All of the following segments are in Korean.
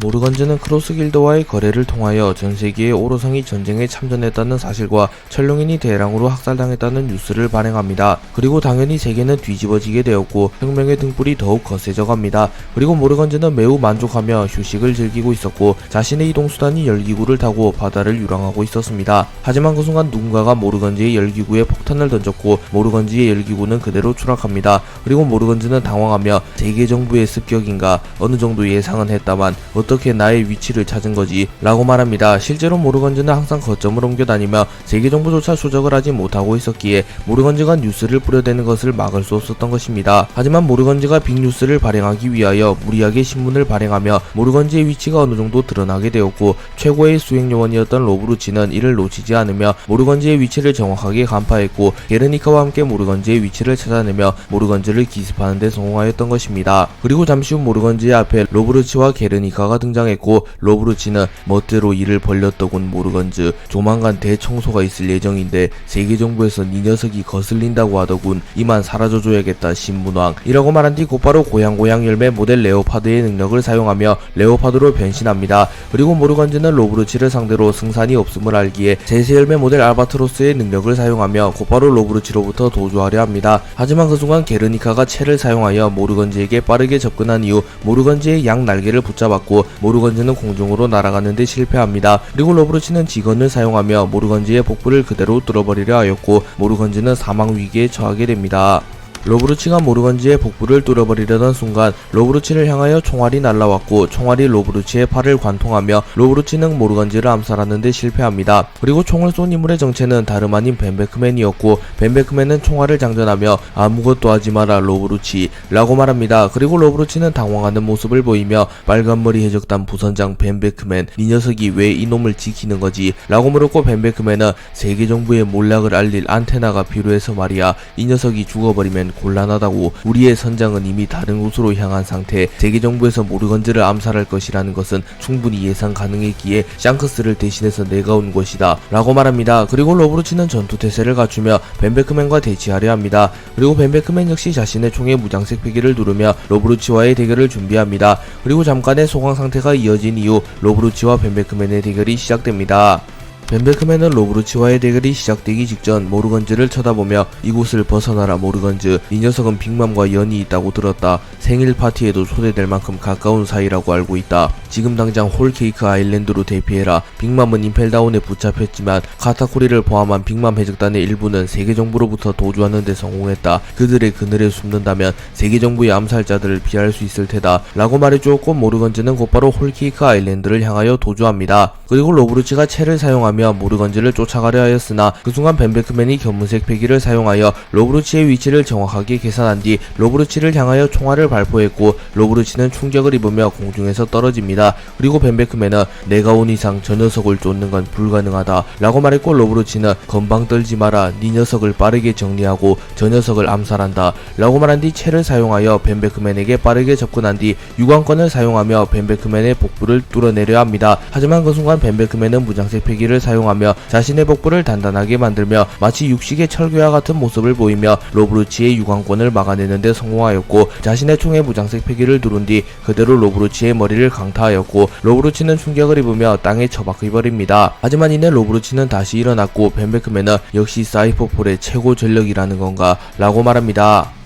모르건즈는 크로스 길드와의 거래를 통하여 전 세계의 오로성이 전쟁에 참전했다는 사실과 철룡인이 대량으로 학살당했다는 뉴스를 발행합니다. 그리고 당연히 세계는 뒤집어지게 되었고 혁명의 등불이 더욱 거세져 갑니다. 그리고 모르건즈는 매우 만족하며 휴식을 즐기고 있었고 자신의 이동수단이 열기구를 타고 바다를 유랑하고 있었습니다. 하지만 그 순간 누군가가 모르건즈의 열기구에 폭탄을 던졌고 모르건즈의 열기구는 그대로 추락합니다. 그리고 모르건즈는 당황하며 세계 정부의 습격인가 어느 정도 예상은 했다만 어떻게 나의 위치를 찾은 거지 라고 말합니다. 실제로 모르건즈는 항상 거점을 옮겨 다니며 세계 정부조차 추적을 하지 못하고 있었기에 모르건즈가 뉴스를 뿌려대는 것을 막을 수 없었던 것입니다. 하지만 모르건즈가 빅뉴스를 발행하기 위하여 무리하게 신문을 발행하며 모르건즈의 위치가 어느 정도 드러나게 되었고 최고의 수행 요원이었던 로브루치는 이를 놓치지 않으며 모르건즈의 위치를 정확하게 간파했고 게르니카와 함께 모르건즈의 위치를 찾아내며 모르건즈를 기습하는 데 성공하였던 것입니다. 그리고 잠시 후 모르건즈의 앞에 로브루치와 게르니카가 등장했고 로브루치는 멋대로 일을 벌렸더군 모르건즈 조만간 대청소가 있을 예정인데 세계 정부에서 이 녀석이 거슬린다고 하더군 이만 사라져줘야겠다 신문왕 이라고 말한 뒤 곧바로 고양고양 열매 모델 레오파드의 능력을 사용하며 레오파드로 변신합니다. 그리고 모르건즈는 로브루치를 상대로 승산이 없음을 알기에 제세 열매 모델 알바트로스의 능력을 사용하며 곧바로 로브루치로부터 도주하려 합니다. 하지만 그 순간 게르니카가 채를 사용하여 모르건즈에게 빠르게 접근한 이후 모르건즈의 양 날개를 붙잡았고 모르건즈는 공중으로 날아가는데 실패합니다. 그리고 로브루치는 직원을 사용하며 모르건즈의 복부를 그대로 뚫어버리려 하였고 모르건즈는 사망 위기에 처하게 됩니다. 로브루치가 모르건지의 복부를 뚫어버리려던 순간 로브루치를 향하여 총알이 날라왔고 총알이 로브루치의 팔을 관통하며 로브루치는 모르건지를 암살하는데 실패합니다. 그리고 총을 쏜 인물의 정체는 다름 아닌 벤베크맨이었고 벤베크맨은 총알을 장전하며 아무것도 하지 마라 로브루치 라고 말합니다. 그리고 로브루치는 당황하는 모습을 보이며 빨간머리 해적단 부선장 벤베크맨 이 녀석이 왜 이놈을 지키는 거지 라고 물었고 벤베크맨은 세계 정부의 몰락을 알릴 안테나가 필요해서 말이야 이 녀석이 죽어버리면 곤란하다고 우리의 선장은 이미 다른 곳으로 향한 상태 세계 정부에서 모르건즈를 암살할 것이라는 것은 충분히 예상 가능했기에 샹크스를 대신해서 내가 온 것이다 라고 말합니다. 그리고 로브루치는 전투 태세를 갖추며 벤베크맨과 대치하려 합니다. 그리고 벤베크맨 역시 자신의 총에 무장색 패기를 누르며 로브루치와의 대결을 준비합니다. 그리고 잠깐의 소강 상태가 이어진 이후 로브루치와 벤베크맨의 대결이 시작됩니다 벤베크맨은 로브루치와의 대결이 시작되기 직전 모르건즈를 쳐다보며 이곳을 벗어나라 모르건즈. 이 녀석은 빅맘과 연이 있다고 들었다. 생일 파티에도 초대될 만큼 가까운 사이라고 알고 있다. 지금 당장 홀케이크 아일랜드로 대피해라. 빅맘은 임펠다운에 붙잡혔지만 카타쿠리를 포함한 빅맘 해적단의 일부는 세계 정부로부터 도주하는 데 성공했다. 그들의 그늘에 숨는다면 세계 정부의 암살자들을 피할 수 있을 테다. 라고 말해주었고 모르건즈는 곧바로 홀케이크 아일랜드를 향하여 도주합니다. 그리고 로브루치가 채를 사용하며 모르건즈를 쫓아가려 하였으나 그 순간 벤베크맨이 견문색 패기를 사용하여 로브루치의 위치를 정확하게 계산한 뒤 로브루치를 향하여 총알을 발포했고 로브루치는 충격을 입으며 공중에서 떨어집니다. 그리고 벤베크맨은 내가 온 이상 저 녀석을 쫓는 건 불가능하다 라고 말했고 로브루치는 건방 떨지 마라 네 녀석을 빠르게 정리하고 저 녀석을 암살한다 라고 말한 뒤 채를 사용하여 벤베크맨에게 빠르게 접근한 뒤 유광권을 사용하며 벤베크맨의 복부를 뚫어내려 합니다. 하지만 그 순간 벤베크맨은 무장색 패기를 사용하며 자신의 복부를 단단하게 만들며 마치 육식의 철교와 같은 모습을 보이며 로브루치의 유광권을 막아내는데 성공하였고 자신의 총에 무장색 패기를 두른 뒤 그대로 로브루치의 머리를 강타하였고 로브루치는 충격을 입으며 땅에 처박혀버립니다. 하지만 이내 로브루치는 다시 일어났고 벤베크맨은 역시 사이퍼폴의 최고 전력이라는 건가 라고 말합니다.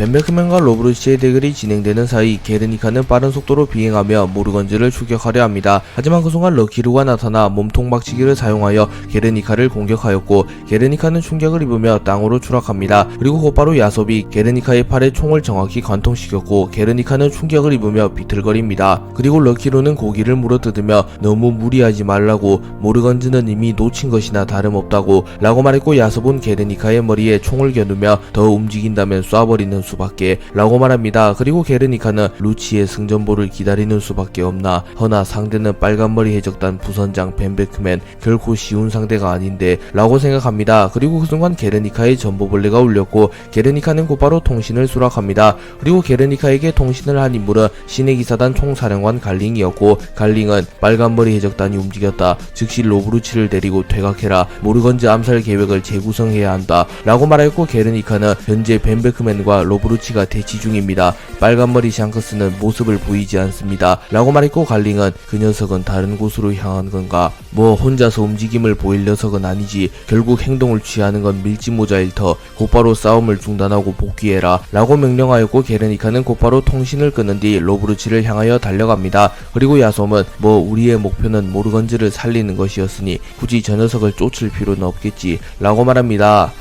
벤베크맨과 로브루치의 대결이 진행되는 사이 게르니카는 빠른 속도로 비행하며 모르건즈를 추격하려 합니다. 하지만 그 순간 럭키루가 나타나 몸통 박치기를 사용하여 게르니카를 공격하였고 게르니카는 충격을 입으며 땅으로 추락합니다. 그리고 곧바로 야섭이 게르니카의 팔에 총을 정확히 관통시켰고 게르니카는 충격을 입으며 비틀거립니다. 그리고 럭키루는 고기를 물어뜯으며 너무 무리하지 말라고 모르건즈는 이미 놓친 것이나 다름없다고 라고 말했고 야섭은 게르니카의 머리에 총을 겨누며 더 움직인다면 쏴버리는 수밖에 라고 말합니다. 그리고 게르니카는 루치의 승전보를 기다리는 수밖에 없나 허나 상대는 빨간머리 해적단 부선장 벤베크맨 결코 쉬운 상대가 아닌데 라고 생각합니다. 그리고 그 순간 게르니카의 전보벌레가 울렸고 게르니카는 곧바로 통신을 수락합니다. 그리고 게르니카에게 통신을 한 인물은 신의 기사단 총사령관 갈링이었고 갈링은 빨간머리 해적단이 움직였다. 즉시 로브루치를 데리고 퇴각해라. 모르건즈 암살 계획을 재구성해야 한다. 라고 말했고 게르니카는 현재 벤베크맨과 로브루치가 대치 중입니다. 빨간머리 샹크스는 모습을 보이지 않습니다. 라고 말했고 갈링은 그 녀석은 다른 곳으로 향한 건가? 뭐 혼자서 움직임을 보일 녀석은 아니지. 결국 행동을 취하는 건 밀짚모자 일 터. 곧바로 싸움을 중단하고 복귀해라. 라고 명령하였고 게르니카는 곧바로 통신을 끄는 뒤 로브루치를 향하여 달려갑니다. 그리고 야솜은 뭐 우리의 목표는 모르건즈를 살리는 것이었으니 굳이 저 녀석을 쫓을 필요는 없겠지. 라고 말합니다.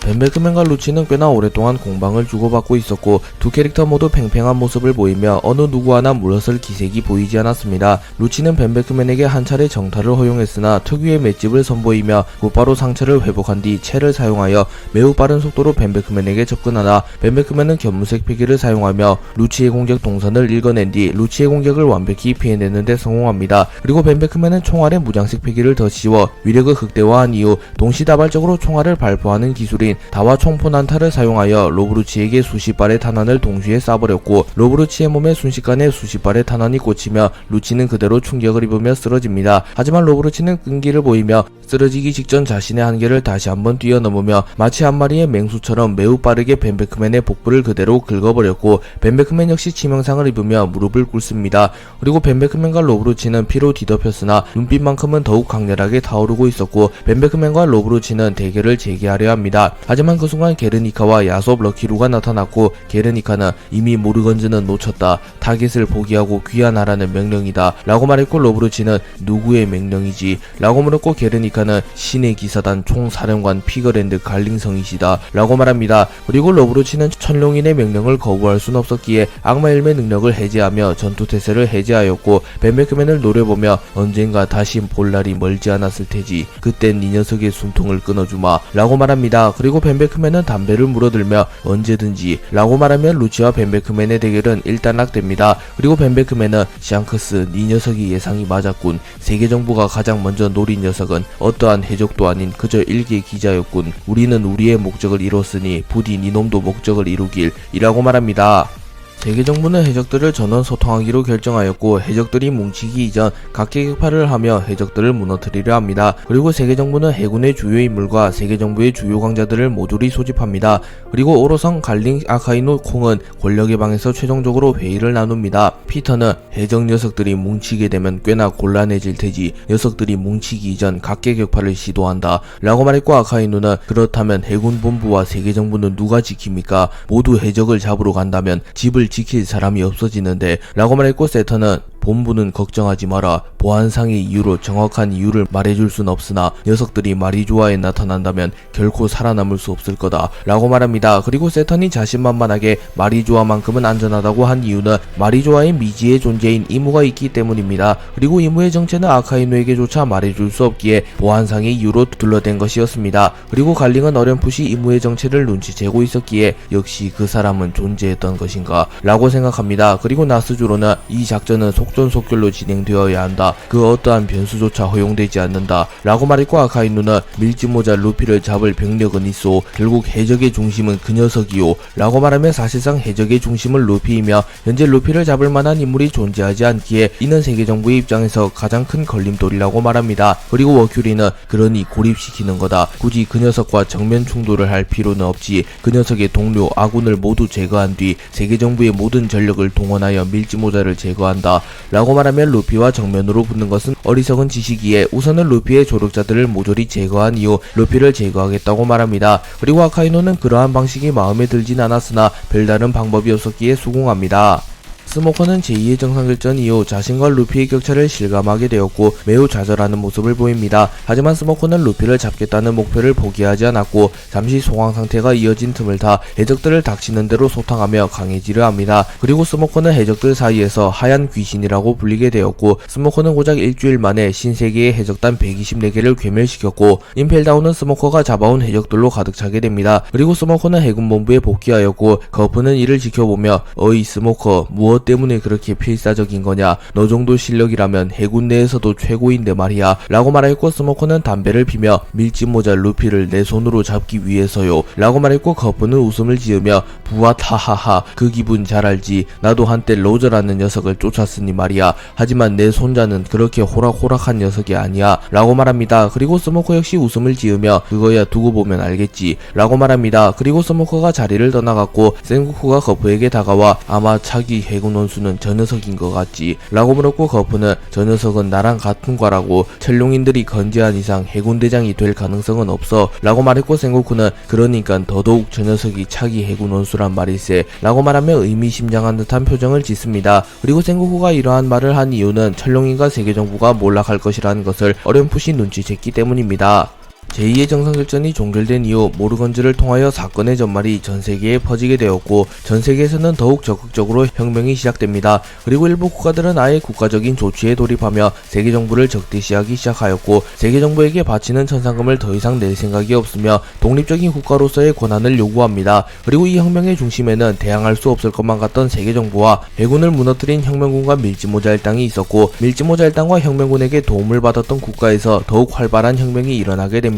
벤베크맨과 루치는 꽤나 오랫동안 공방을 주고받고 있었고 두 캐릭터 모두 팽팽한 모습을 보이며 어느 누구 하나 물러설 기색이 보이지 않았습니다. 루치는 벤베크맨에게 한 차례 정타를 허용했으나 특유의 맷집을 선보이며 곧바로 상처를 회복한 뒤 채를 사용하여 매우 빠른 속도로 벤베크맨에게 접근하나 벤베크맨은 견무색 피기를 사용하며 루치의 공격 동선을 읽어낸 뒤 루치의 공격을 완벽히 피해내는데 성공합니다. 그리고 벤베크맨은 총알에 무장색 피기를 더 씌워 위력을 극대화한 이후 동시다발적으로 총알을 발포하는 기술 인 다와 총포 난타를 사용하여 로브루치에게 수십 발의 탄환을 동시에 쏴버렸고 로브루치의 몸에 순식간에 수십 발의 탄환이 꽂히며 루치는 그대로 충격을 입으며 쓰러집니다. 하지만 로브루치는 끈기를 보이며 쓰러지기 직전 자신의 한계를 다시 한번 뛰어넘으며 마치 한 마리의 맹수처럼 매우 빠르게 벤베크맨의 복부를 그대로 긁어버렸고 벤베크맨 역시 치명상을 입으며 무릎을 꿇습니다. 그리고 벤베크맨과 로브루치는 피로 뒤덮였으나 눈빛만큼은 더욱 강렬하게 타오르고 있었고 벤베크맨과 로브루치는 대결을 재개하려 합니다. 하지만 그 순간 게르니카와 야솝 럭키루가 나타났고 게르니카는 이미 모르건즈는 놓쳤다. 타겟을 포기하고 귀환하라는 명령이다. 라고 말했고 로브루치는 누구의 명령이지? 라고 물었고 게르니카는 신의 기사단 총사령관 피거랜드 갈링성이시다. 라고 말합니다. 그리고 로브루치는 천룡인의 명령을 거부할 순 없었기에 악마 일의 능력을 해제하며 전투태세를 해제하였고 벤베크맨을 노려보며 언젠가 다시 볼 날이 멀지 않았을 테지. 그땐 이 녀석의 숨통을 끊어주마. 라고 말합니다. 그리고 벤베크맨은 담배를 물어들며 언제든지 라고 말하면 루치와 벤베크맨의 대결은 일단락됩니다. 그리고 벤베크맨은 샹크스 네 녀석이 예상이 맞았군. 세계 정부가 가장 먼저 노린 녀석은 어떠한 해적도 아닌 그저 일개 기자였군. 우리는 우리의 목적을 이뤘으니 부디 네 놈도 목적을 이루길 이라고 말합니다. 세계 정부는 해적들을 전원 소통하기로 결정하였고 해적들이 뭉치기 이전 각계격파를 하며 해적들을 무너뜨리려 합니다. 그리고 세계 정부는 해군의 주요 인물과 세계 정부의 주요 강자들을 모조리 소집합니다. 그리고 오로성 갈링 아카이노 콩은 권력의 방에서 최종적으로 회의를 나눕니다. 피터는 해적 녀석들이 뭉치게 되면 꽤나 곤란해질 테지 녀석들이 뭉치기 이전 각계격파를 시도한다. 라고 말했고 아카이노는 그렇다면 해군 본부와 세계 정부는 누가 지킵니까? 모두 해적을 잡으러 간다면 집을 지킬 사람이 없어지는데 라고 말했고 세터는 본부는 걱정하지 마라. 보안상의 이유로 정확한 이유를 말해줄 순 없으나 녀석들이 마리조아에 나타난다면 결코 살아남을 수 없을 거다. 라고 말합니다. 그리고 세턴이 자신만만하게 마리조아만큼은 안전하다고 한 이유는 마리조아의 미지의 존재인 이무가 있기 때문입니다. 그리고 이무의 정체는 아카이노에게조차 말해줄 수 없기에 보안상의 이유로 둘러댄 것이었습니다. 그리고 갈링은 어렴풋이 이무의 정체를 눈치채고 있었기에 역시 그 사람은 존재했던 것인가 라고 생각합니다. 그리고 나스주로는 이 작전은 속 전속결로 진행되어야 한다. 그 어떠한 변수조차 허용되지 않는다. 라고 말했고 아카이누는 밀짚모자 루피를 잡을 병력은 있어 결국 해적의 중심은 그 녀석이요. 라고 말하면 사실상 해적의 중심은 루피이며 현재 루피를 잡을 만한 인물이 존재하지 않기에 이는 세계 정부의 입장에서 가장 큰 걸림돌이라고 말합니다. 그리고 워큐리는 그러니 고립시키는 거다. 굳이 그 녀석과 정면 충돌을 할 필요는 없지. 그 녀석의 동료 아군을 모두 제거한 뒤 세계 정부의 모든 전력을 동원하여 밀짚모자를 제거한다. 라고 말하면 루피와 정면으로 붙는 것은 어리석은 짓이기에 우선은 루피의 조력자들을 모조리 제거한 이후 루피를 제거하겠다고 말합니다. 그리고 아카이노는 그러한 방식이 마음에 들진 않았으나 별다른 방법이 없었기에 수긍합니다. 스모커는 제2의 정상결전 이후 자신과 루피의 격차를 실감하게 되었고 매우 좌절하는 모습을 보입니다. 하지만 스모커는 루피를 잡겠다는 목표를 포기하지 않았고 잠시 소강 상태가 이어진 틈을 타 해적들을 닥치는 대로 소탕하며 강해지려 합니다. 그리고 스모커는 해적들 사이에서 하얀 귀신이라고 불리게 되었고 스모커는 고작 일주일 만에 신세계의 해적단 124개를 괴멸시켰고 임펠다운은 스모커가 잡아온 해적들로 가득 차게 됩니다. 그리고 스모커는 해군본부에 복귀하였고 거프는 이를 지켜보며 어이 스모커 무엇 무엇 때문에 그렇게 필사적인 거냐? 너 정도 실력이라면 해군 내에서도 최고인데 말이야. 라고 말했고 스모커는 담배를 피며 밀짚 모자 루피를 내 손으로 잡기 위해서요. 라고 말했고 거프는 웃음을 지으며 부앗 하하하 그 기분 잘 알지. 나도 한때 로저라는 녀석을 쫓았으니 말이야. 하지만 내 손자는 그렇게 호락호락한 녀석이 아니야. 라고 말합니다. 그리고 스모커 역시 웃음을 지으며 그거야 두고 보면 알겠지. 라고 말합니다. 그리고 스모커가 자리를 떠나갔고 센고쿠가 거프에게 다가와 아마 차기 해군 원수는 저 녀석인 것 같지? 라고 물었고 거프는 저 녀석은 나랑 같은 과라고 철룡인들이 건재한 이상 해군 대장이 될 가능성은 없어. 라고 말했고 센고쿠는 그러니까 더더욱 저 녀석이 차기 해군 원수란 말일세. 라고 말하며 의미심장한 듯한 표정을 짓습니다. 그리고 센고쿠가 이러한 말을 한 이유는 철룡인과 세계정부가 몰락할 것이라는 것을 어렴풋이 눈치챘기 때문입니다 제2의 정상결전이 종결된 이후 모르건즈를 통하여 사건의 전말이 전 세계에 퍼지게 되었고 전 세계에서는 더욱 적극적으로 혁명이 시작됩니다. 그리고 일부 국가들은 아예 국가적인 조치에 돌입하며 세계 정부를 적대시하기 시작하였고 세계 정부에게 바치는 천상금을 더 이상 낼 생각이 없으며 독립적인 국가로서의 권한을 요구합니다. 그리고 이 혁명의 중심에는 대항할 수 없을 것만 같던 세계 정부와 해군을 무너뜨린 혁명군과 밀지모자 일당이 있었고 밀지모자 일당과 혁명군에게 도움을 받았던 국가에서 더욱 활발한 혁명이 일어나게 됩니다.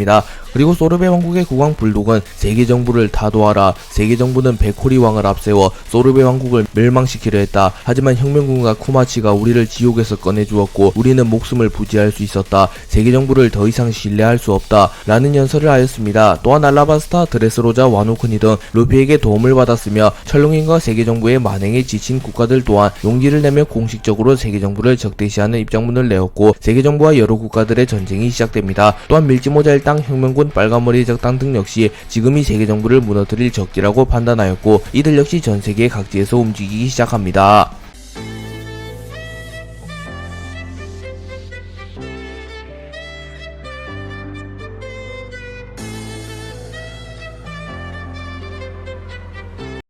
그리고 소르베 왕국의 국왕 불독은 세계 정부를 다 도와라. 세계 정부는 베코리 왕을 앞세워 소르베 왕국을 멸망시키려 했다. 하지만 혁명군과 쿠마치가 우리를 지옥에서 꺼내주었고 우리는 목숨을 부지할 수 있었다. 세계 정부를 더 이상 신뢰할 수 없다. 라는 연설을 하였습니다. 또한 알라바스타, 드레스로자, 와노크니 등 루피에게 도움을 받았으며 철롱인과 세계 정부의 만행에 지친 국가들 또한 용기를 내며 공식적으로 세계 정부를 적대시하는 입장문을 내었고 세계 정부와 여러 국가들의 전쟁이 시작됩니다. 또한 밀지모자 일 당, 혁명군, 빨간머리 적당 등 역시 지금이 세계 정부를 무너뜨릴 적기라고 판단하였고 이들 역시 전 세계 각지에서 움직이기 시작합니다.